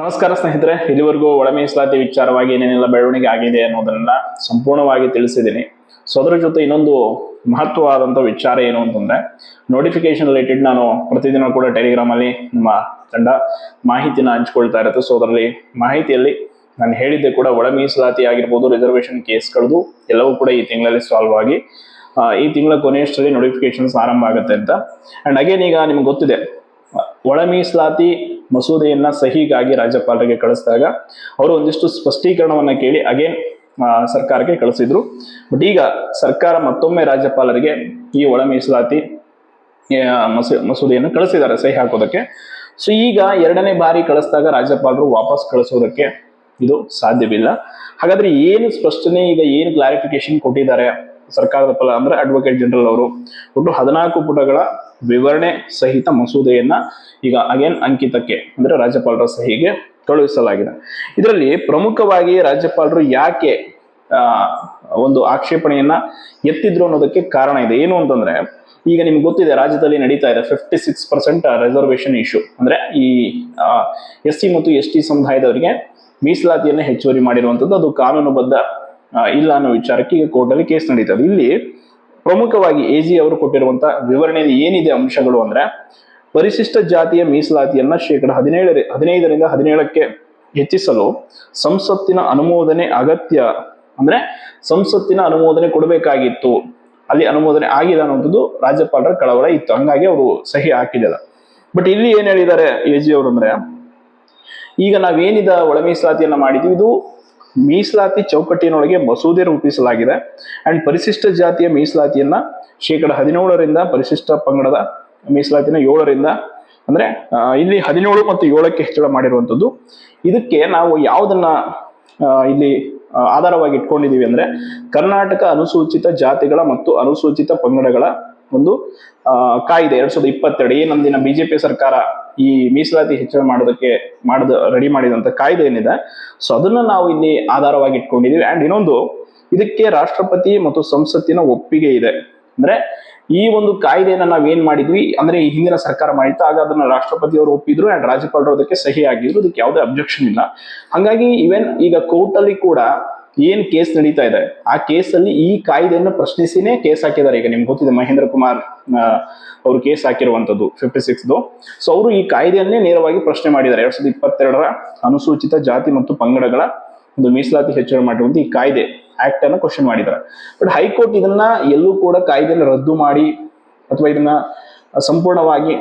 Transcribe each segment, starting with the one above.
ನಮಸ್ಕಾರ ಸ್ನೇಹಿತರೆ, ಇಲ್ಲಿವರೆಗೂ ಒಳ ಮೀಸಲಾತಿ ವಿಚಾರವಾಗಿ ಏನೇನೆಲ್ಲ ಬೆಳವಣಿಗೆ ಆಗಿದೆ ಅನ್ನೋದನ್ನ ಸಂಪೂರ್ಣವಾಗಿ ತಿಳಿಸಿದ್ದೀನಿ. ಸೊ ಅದರ ಜೊತೆ ಇನ್ನೊಂದು ಮಹತ್ವವಾದಂಥ ವಿಚಾರ ಏನು ಅಂತಂದರೆ ನೋಟಿಫಿಕೇಶನ್ ರಿಲೇಟೆಡ್ ನಾನು ಪ್ರತಿದಿನ ಕೂಡ ಟೆಲಿಗ್ರಾಮಲ್ಲಿ ನಮ್ಮ ತಂಡ ಮಾಹಿತಿನ ಹಂಚ್ಕೊಳ್ತಾ ಇರುತ್ತೆ. ಸೊ ಅದರಲ್ಲಿ ಮಾಹಿತಿಯಲ್ಲಿ ನಾನು ಹೇಳಿದ್ದೆ ಕೂಡ ಒಳ ಮೀಸಲಾತಿ ಆಗಿರ್ಬೋದು ರಿಸರ್ವೇಷನ್ ಕೇಸ್ಗಳದು ಎಲ್ಲವೂ ಕೂಡ ಈ ತಿಂಗಳಲ್ಲಿ ಸಾಲ್ವ್ ಆಗಿ ಈ ತಿಂಗಳ ಕೊನೆಯಷ್ಟರಲ್ಲಿ ನೋಟಿಫಿಕೇಶನ್ಸ್ ಆರಂಭ ಆಗುತ್ತೆ ಅಂತ. ಆ್ಯಂಡ್ ಅಗೇನ್ ಈಗ ನಿಮ್ಗೆ ಗೊತ್ತಿದೆ, ಒಳ ಮೀಸಲಾತಿ ಮಸೂದೆಯನ್ನ ಸಹಿಗಾಗಿ ರಾಜ್ಯಪಾಲರಿಗೆ ಕಳಿಸಿದಾಗ ಅವರು ಒಂದಿಷ್ಟು ಸ್ಪಷ್ಟೀಕರಣವನ್ನ ಕೇಳಿ ಅಗೇನ್ ಸರ್ಕಾರಕ್ಕೆ ಕಳಿಸಿದ್ರು. ಬಟ್ ಈಗ ಸರ್ಕಾರ ಮತ್ತೊಮ್ಮೆ ರಾಜ್ಯಪಾಲರಿಗೆ ಈ ಒಳ ಮೀಸಲಾತಿ ಮಸೂ, ಮಸೂದೆಯನ್ನು ಕಳಿಸಿದ್ದಾರೆ ಸಹಿ ಹಾಕೋದಕ್ಕೆ. ಸೊ ಈಗ ಎರಡನೇ ಬಾರಿ ಕಳಿಸಿದಾಗ ರಾಜ್ಯಪಾಲರು ವಾಪಸ್ ಕಳಿಸೋದಕ್ಕೆ ಇದು ಸಾಧ್ಯವಿಲ್ಲ. ಹಾಗಾದ್ರೆ ಏನು ಸ್ಪಷ್ಟನೆ, ಈಗ ಏನು ಕ್ಲಾರಿಫಿಕೇಶನ್ ಕೊಟ್ಟಿದ್ದಾರೆ ಸರ್ಕಾರದ ಫಲ ಅಂದ್ರೆ ಅಡ್ವೊಕೇಟ್ ಜನರಲ್ ಅವರು. ಒಟ್ಟು ಹದಿನಾಲ್ಕು ಪುಟಗಳ ವಿವರಣೆ ಸಹಿತ ಮಸೂದೆಯನ್ನ ಈಗ ಅಗೇನ್ ಅಂಕಿತಕ್ಕೆ ಅಂದ್ರೆ ರಾಜ್ಯಪಾಲರ ಸಹಿಗೆ ಕಳುಹಿಸಲಾಗಿದೆ. ಇದರಲ್ಲಿ ಪ್ರಮುಖವಾಗಿ ರಾಜ್ಯಪಾಲರು ಯಾಕೆ ಒಂದು ಆಕ್ಷೇಪಣೆಯನ್ನ ಎತ್ತಿದ್ರು ಅನ್ನೋದಕ್ಕೆ ಕಾರಣ ಇದೆ. ಏನು ಅಂತಂದ್ರೆ, ಈಗ ನಿಮ್ಗೆ ಗೊತ್ತಿದೆ ರಾಜ್ಯದಲ್ಲಿ ನಡೀತಾ ಇದೆ fifty six percent reservation issue ಅಂದ್ರೆ ಈ ಎಸ್ ಸಿ ಮತ್ತು ಎಸ್ ಟಿ ಸಮುದಾಯದವರಿಗೆ ಮೀಸಲಾತಿಯನ್ನು ಹೆಚ್ಚುವರಿ ಮಾಡಿರುವಂಥದ್ದು ಅದು ಕಾನೂನುಬದ್ಧ ಇಲ್ಲ ಅನ್ನೋ ವಿಚಾರಕ್ಕೆ ಈಗ ಕೋರ್ಟಲ್ಲಿ ಕೇಸ್ ನಡೀತದೆ ಇಲ್ಲಿ ಪ್ರಮುಖವಾಗಿ ಎ ಜಿ ಅವರು ಕೊಟ್ಟಿರುವಂತಹ ವಿವರಣೆಯಲ್ಲಿ ಏನಿದೆ ಅಂಶಗಳು ಅಂದ್ರೆ, ಪರಿಶಿಷ್ಟ ಜಾತಿಯ ಮೀಸಲಾತಿಯನ್ನ ಶೇಕಡ ಹದಿನೇಳ ಹದಿನೈದರಿಂದ ಹದಿನೇಳಕ್ಕೆ ಹೆಚ್ಚಿಸಲು ಸಂಸತ್ತಿನ ಅನುಮೋದನೆ ಅಗತ್ಯ. ಅಂದ್ರೆ ಸಂಸತ್ತಿನ ಅನುಮೋದನೆ ಕೊಡಬೇಕಾಗಿತ್ತು. ಅಲ್ಲಿ ಅನುಮೋದನೆ ಆಗಿದೆ ಅನ್ನೋದು ರಾಜ್ಯಪಾಲರ ಕಳವಳ ಇತ್ತು. ಹಂಗಾಗಿ ಅವರು ಸಹಿ ಹಾಕಿದ ಬಟ್ ಇಲ್ಲಿ ಏನ್ ಹೇಳಿದ್ದಾರೆ ಎ ಜಿ ಅವರು ಅಂದ್ರೆ, ಈಗ ನಾವೇನಿದ ಒಳ ಮೀಸಲಾತಿಯನ್ನ ಮಾಡಿದ್ವಿ, ಇದು ಮೀಸಲಾತಿ ಚೌಕಟ್ಟಿನೊಳಗೆ ಮಸೂದೆ ರೂಪಿಸಲಾಗಿದೆ. ಅಂಡ್ ಪರಿಶಿಷ್ಟ ಜಾತಿಯ ಮೀಸಲಾತಿಯನ್ನ ಶೇಕಡ ಹದಿನೇಳರಿಂದ ಪರಿಶಿಷ್ಟ ಪಂಗಡದ ಮೀಸಲಾತಿನ ಏಳರಿಂದ ಅಂದ್ರೆ ಇಲ್ಲಿ ಹದಿನೇಳು ಮತ್ತು ಏಳಕ್ಕೆ ಹೆಚ್ಚಳ ಮಾಡಿರುವಂಥದ್ದು. ಇದಕ್ಕೆ ನಾವು ಯಾವುದನ್ನ ಇಲ್ಲಿ ಆಧಾರವಾಗಿ ಇಟ್ಕೊಂಡಿದೀವಿ ಅಂದ್ರೆ, ಕರ್ನಾಟಕ ಅನುಸೂಚಿತ ಜಾತಿಗಳ ಮತ್ತು ಅನುಸೂಚಿತ ಪಂಗಡಗಳ ಒಂದು ಕಾಯಿದೆ ಎರಡ್ ಸಾವಿರದ ಇಪ್ಪತ್ತೆರಡು ಏನಂದಿನ ಬಿಜೆಪಿ ಸರ್ಕಾರ ಈ ಮೀಸಲಾತಿ ಹೆಚ್ಚಳ ಮಾಡೋದಕ್ಕೆ ಮಾಡದ ರೆಡಿ ಮಾಡಿದಂತ ಕಾಯ್ದೆ ಏನಿದೆ ಸೊ ಅದನ್ನ ನಾವು ಇಲ್ಲಿ ಆಧಾರವಾಗಿ ಇಟ್ಕೊಂಡಿದೀವಿ. ಅಂಡ್ ಇನ್ನೊಂದು, ಇದಕ್ಕೆ ರಾಷ್ಟ್ರಪತಿ ಮತ್ತು ಸಂಸತ್ತಿನ ಒಪ್ಪಿಗೆ ಇದೆ. ಅಂದ್ರೆ ಈ ಒಂದು ಕಾಯ್ದೆಯನ್ನ ನಾವ್ ಏನ್ ಮಾಡಿದ್ವಿ? ಅಂದ್ರೆ ಈ ಹಿಂದಿನ ಸರ್ಕಾರ ಮಾಡಿತ್ತು ಆಗ ಅದನ್ನ ರಾಷ್ಟ್ರಪತಿ ಅವರು ಒಪ್ಪಿದ್ರು ಅಂಡ್ ರಾಜ್ಯಪಾಲರು ಅದಕ್ಕೆ ಸಹಿ ಆಗಿದ್ರು, ಅದಕ್ಕೆ ಯಾವುದೇ ಅಬ್ಜೆಕ್ಷನ್ ಇಲ್ಲ. ಹಾಗಾಗಿ ಇವೆನ್ ಈಗ ಕೋರ್ಟ್ ಅಲ್ಲಿ ಕೂಡ ಏನ್ ಕೇಸ್ ನಡೀತಾ ಇದೆ? ಆ ಕೇಸಲ್ಲಿ ಈ ಕಾಯ್ದೆಯನ್ನು ಪ್ರಶ್ನಿಸಿನೇ ಕೇಸ್ ಹಾಕಿದ್ದಾರೆ. ಈಗ ನಿಮ್ಗೆ ಗೊತ್ತಿದೆ ಮಹೇಂದ್ರ ಕುಮಾರ್ ಅವರು ಕೇಸ್ ಹಾಕಿರುವಂತದ್ದು ಫಿಫ್ಟಿ ಸಿಕ್ಸ್ದು ಸೊ ಅವರು ಈ ಕಾಯ್ದೆಯನ್ನೇ ನೇರವಾಗಿ ಪ್ರಶ್ನೆ ಮಾಡಿದ್ದಾರೆ. ಎರಡ್ ಸಾವಿರದ ಇಪ್ಪತ್ತೆರಡರ ಅನುಸೂಚಿತ ಜಾತಿ ಮತ್ತು ಪಂಗಡಗಳ ಒಂದು ಮೀಸಲಾತಿ ಹೆಚ್ಚಳ ಮಾಡಿರುವಂತ ಈ ಕಾಯ್ದೆ ಆಕ್ಟ್ ಅನ್ನು ಕ್ವಶನ್ ಮಾಡಿದ್ದಾರೆ. ಬಟ್ ಹೈಕೋರ್ಟ್ ಇದನ್ನ ಎಲ್ಲೂ ಕೂಡ ಕಾಯ್ದೆಯನ್ನು ರದ್ದು ಮಾಡಿ ಅಥವಾ ಇದನ್ನ ಸಂಪೂರ್ಣವಾಗಿ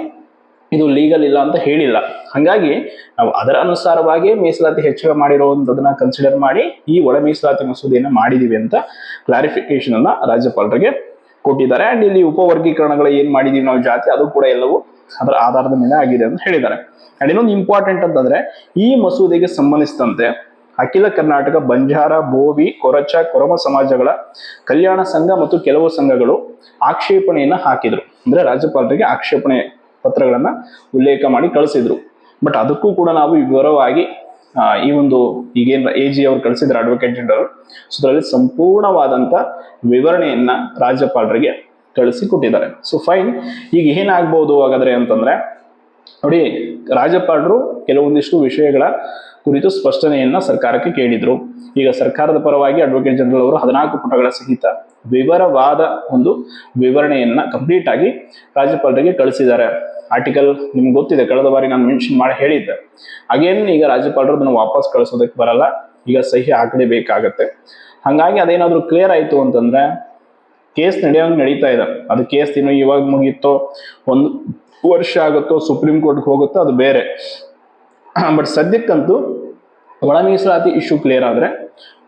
ಇದು ಲೀಗಲ್ ಇಲ್ಲ ಅಂತ ಹೇಳಿಲ್ಲ. ಹಾಗಾಗಿ ನಾವು ಅದರ ಅನುಸಾರವಾಗಿ ಮೀಸಲಾತಿ ಹೆಚ್ಚಳ ಮಾಡಿರುವಂತದನ್ನ ಕನ್ಸಿಡರ್ ಮಾಡಿ ಈ ಒಳ ಮೀಸಲಾತಿ ಮಸೂದೆಯನ್ನು ಮಾಡಿದೀವಿ ಅಂತ ಕ್ಲಾರಿಫಿಕೇಶನ್ ಅನ್ನ ರಾಜ್ಯಪಾಲರಿಗೆ ಕೊಟ್ಟಿದ್ದಾರೆ. ಅಂಡ್ ಇಲ್ಲಿ ಉಪವರ್ಗೀಕರಣಗಳು ಏನ್ ಮಾಡಿದೀವಿ ನಾವು ಜಾತಿ ಅದು ಕೂಡ ಎಲ್ಲವೂ ಅದರ ಆಧಾರದ ಮೇಲೆ ಆಗಿದೆ ಅಂತ ಹೇಳಿದ್ದಾರೆ. ಅಂಡ್ ಇನ್ನೊಂದು ಇಂಪಾರ್ಟೆಂಟ್ ಅಂತಂದ್ರೆ ಈ ಮಸೂದೆಗೆ ಸಂಬಂಧಿಸಿದಂತೆ ಅಖಿಲ ಕರ್ನಾಟಕ, ಬಂಜಾರ, ಬೋವಿ, ಕೊರಚ, ಕೊರಮ ಸಮಾಜಗಳ ಕಲ್ಯಾಣ ಸಂಘ ಮತ್ತು ಕೆಲವು ಸಂಘಗಳು ಆಕ್ಷೇಪಣೆಯನ್ನ ಹಾಕಿದ್ರು. ಅಂದ್ರೆ ರಾಜ್ಯಪಾಲರಿಗೆ ಆಕ್ಷೇಪಣೆ ಪತ್ರಗಳನ್ನ ಉಲ್ಲೇಖ ಮಾಡಿ ಕಳಿಸಿದ್ರು. ಬಟ್ ಅದಕ್ಕೂ ಕೂಡ ನಾವು ವಿವರವಾಗಿ ಈ ಒಂದು ಈಗೇನು ಎ ಜಿ ಅವರು ಕಳಿಸಿದ್ರು ಅಡ್ವೊಕೇಟ್ ಜನರಲ್ ಸೊ ಅದರಲ್ಲಿ ಸಂಪೂರ್ಣವಾದಂತ ವಿವರಣೆಯನ್ನ ರಾಜ್ಯಪಾಲರಿಗೆ ಕಳಿಸಿ ಕೊಟ್ಟಿದ್ದಾರೆ. ಸೊ ಫೈನ್ ಈಗ ಏನಾಗ್ಬೋದು ಹಾಗಾದ್ರೆ ಅಂತಂದ್ರೆ ನೋಡಿ, ರಾಜ್ಯಪಾಲರು ಕೆಲವೊಂದಿಷ್ಟು ವಿಷಯಗಳ ಕುರಿತು ಸ್ಪಷ್ಟನೆಯನ್ನ ಸರ್ಕಾರಕ್ಕೆ ಕೇಳಿದ್ರು. ಈಗ ಸರ್ಕಾರದ ಪರವಾಗಿ ಅಡ್ವೊಕೇಟ್ ಜನರಲ್ ಅವರು ಹದಿನಾಲ್ಕು ಪುಟಗಳ ಸಹಿತ ವಿವರವಾದ ಒಂದು ವಿವರಣೆಯನ್ನ ಕಂಪ್ಲೀಟ್ ಆಗಿ ರಾಜ್ಯಪಾಲರಿಗೆ ಕಳಿಸಿದ್ದಾರೆ. ಆರ್ಟಿಕಲ್ ನಿಮ್ಗೆ ಗೊತ್ತಿದೆ, ಕಳೆದ ಬಾರಿ ನಾನು ಮೆನ್ಷನ್ ಮಾಡಿ ಹೇಳಿದ್ದೆ. ಅಗೇನ್ ಈಗ ರಾಜ್ಯಪಾಲರು ಅದನ್ನು ವಾಪಸ್ ಕಳಿಸೋದಕ್ಕೆ ಬರಲ್ಲ. ಈಗ ಸಹಿ ಹಾಕಲೇಬೇಕಾಗತ್ತೆ ಹಾಗಾಗಿ ಅದೇನಾದರೂ ಕ್ಲಿಯರ್ ಆಯ್ತು ಅಂತಂದ್ರೆ ಕೇಸ್ ನಡೆಯೋಂಗ್ ನಡೀತಾ ಇದೆ. ಅದು ಕೇಸ್ ಇನ್ನು ಇವಾಗ ಮುಗೀತೋ ಒಂದು ವರ್ಷ ಆಗುತ್ತೋ ಸುಪ್ರೀಂ ಕೋರ್ಟ್ಗೆ ಹೋಗುತ್ತೋ, ಅದು ಬೇರೆ. ಬಟ್ ಸದ್ಯಕ್ಕಂತೂ ಒಳ ಮೀಸಲಾತಿ ಇಶ್ಯೂ ಕ್ಲಿಯರ್ ಆದ್ರೆ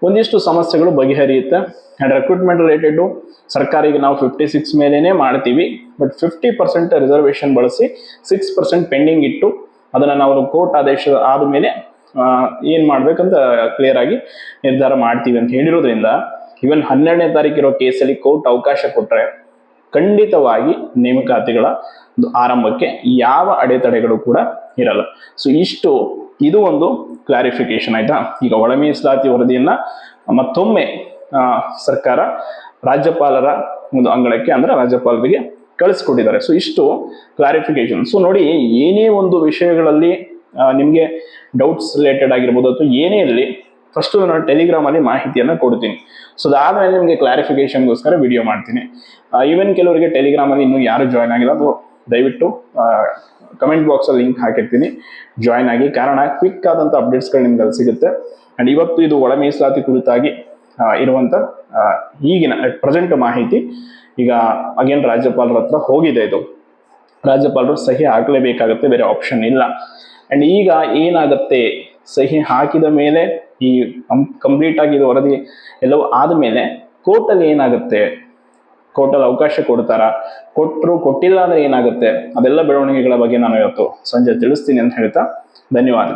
ಒಂದಿಷ್ಟು ಸಮಸ್ಯೆಗಳು ಬಗೆಹರಿಯುತ್ತೆ. ಅಂಡ್ ರೆಕ್ರೂಟ್ಮೆಂಟ್ ರಿಲೇಟೆಡ್ ಸರ್ಕಾರ ಈಗ ನಾವು ಫಿಫ್ಟಿ ಸಿಕ್ಸ್ ಮೇಲೇ ಮಾಡ್ತೀವಿ. ಬಟ್ ಫಿಫ್ಟಿ ಪರ್ಸೆಂಟ್ ರಿಸರ್ವೇಶನ್ ಬಳಸಿ ಸಿಕ್ಸ್ ಪರ್ಸೆಂಟ್ ಪೆಂಡಿಂಗ್ ಇಟ್ಟು ಅದನ್ನ ನಾವು ಕೋರ್ಟ್ ಆದೇಶ ಆದಮೇಲೆ ಏನ್ ಮಾಡ್ಬೇಕಂತ ಕ್ಲಿಯರ್ ಆಗಿ ನಿರ್ಧಾರ ಮಾಡ್ತೀವಿ ಅಂತ ಹೇಳಿರೋದ್ರಿಂದ ಇವನ್ ಹನ್ನೆರಡನೇ ತಾರೀಕು ಇರೋ ಕೇಸಲ್ಲಿ ಕೋರ್ಟ್ ಅವಕಾಶ ಕೊಟ್ರೆ ಖಂಡಿತವಾಗಿ ನೇಮಕಾತಿಗಳ ಆರಂಭಕ್ಕೆ ಯಾವ ಅಡೆತಡೆಗಳು ಕೂಡ ಇರಲ್ಲ. ಸೊ ಇಷ್ಟು, ಇದು ಒಂದು ಕ್ಲಾರಿಫಿಕೇಶನ್ ಆಯ್ತಾ? ಈಗ ಒಳ ಮೀಸಲಾತಿ ವರದಿಯನ್ನ ಮತ್ತೊಮ್ಮೆ ಸರ್ಕಾರ ರಾಜ್ಯಪಾಲರ ಒಂದು ಅಂಗಳಕ್ಕೆ ಅಂದ್ರೆ ರಾಜ್ಯಪಾಲರಿಗೆ ಕಳಿಸ್ಕೊಟ್ಟಿದ್ದಾರೆ. ಸೊ ಇಷ್ಟು ಕ್ಲಾರಿಫಿಕೇಶನ್ ಸೊ ನೋಡಿ, ಏನೇ ಒಂದು ವಿಷಯಗಳಲ್ಲಿ ನಿಮಗೆ ಡೌಟ್ಸ್ ರಿಲೇಟೆಡ್ ಆಗಿರ್ಬೋದು ಅಥವಾ ಏನೇ ಇರಲಿ ಫಸ್ಟ್ ನಾನು ಟೆಲಿಗ್ರಾಮಲ್ಲಿ ಮಾಹಿತಿಯನ್ನು ಕೊಡ್ತೀನಿ. ಸೊ ಅದಾದಮೇಲೆ ನಿಮಗೆ ಕ್ಲಾರಿಫಿಕೇಶನ್ಗೋಸ್ಕರ ವಿಡಿಯೋ ಮಾಡ್ತೀನಿ. ಈವನ್ ಕೆಲವರಿಗೆ ಟೆಲಿಗ್ರಾಮಲ್ಲಿ ಇನ್ನೂ ಯಾರು ಜಾಯ್ನ್ ಆಗಿಲ್ಲ, ಅದು ದಯವಿಟ್ಟು ಕಮೆಂಟ್ ಬಾಕ್ಸಲ್ಲಿ ಲಿಂಕ್ ಹಾಕಿರ್ತೀನಿ. ಜಾಯ್ನ್ ಆಗಿ, ಕಾರಣ ಕ್ವಿಕ್ ಆದಂಥ ಅಪ್ಡೇಟ್ಸ್ಗಳು ನಿಮ್ಗೆ ಸಿಗುತ್ತೆ. ಆ್ಯಂಡ್ ಇವತ್ತು ಇದು ಒಳ ಮೀಸಲಾತಿ ಕುರಿತಾಗಿ ಇರುವಂಥ ಈಗಿನ ಪ್ರೆಸೆಂಟ್ ಮಾಹಿತಿ. ಈಗ ಅಗೇನ್ ರಾಜ್ಯಪಾಲರ ಹತ್ರ ಹೋಗಿದೆ ಇದು. ರಾಜ್ಯಪಾಲರು ಸಹಿ ಹಾಕಲೇಬೇಕಾಗುತ್ತೆ, ಬೇರೆ ಆಪ್ಷನ್ ಇಲ್ಲ. ಅಂಡ್ ಈಗ ಏನಾಗುತ್ತೆ, ಸಹಿ ಹಾಕಿದ ಮೇಲೆ ಈ ಕಂಪ್ಲೀಟ್ ಆಗಿ ಇದು ವರದಿ ಎಲ್ಲವೂ ಆದಮೇಲೆ ಕೋರ್ಟಲ್ಲಿ ಏನಾಗುತ್ತೆ? ಕೋರ್ಟಲ್ಲಿ ಅವಕಾಶ ಕೊಡ್ತಾರಾ? ಕೊಟ್ಟರು ಕೊಟ್ಟಿಲ್ಲ ಅಂದ್ರೆ ಏನಾಗುತ್ತೆ? ಅದೆಲ್ಲ ಬೆಳವಣಿಗೆಗಳ ಬಗ್ಗೆ ನಾನು ಇವತ್ತು ಸಂಜೆ ತಿಳಿಸ್ತೀನಿ ಅಂತ ಹೇಳ್ತಾ ಧನ್ಯವಾದಗಳು.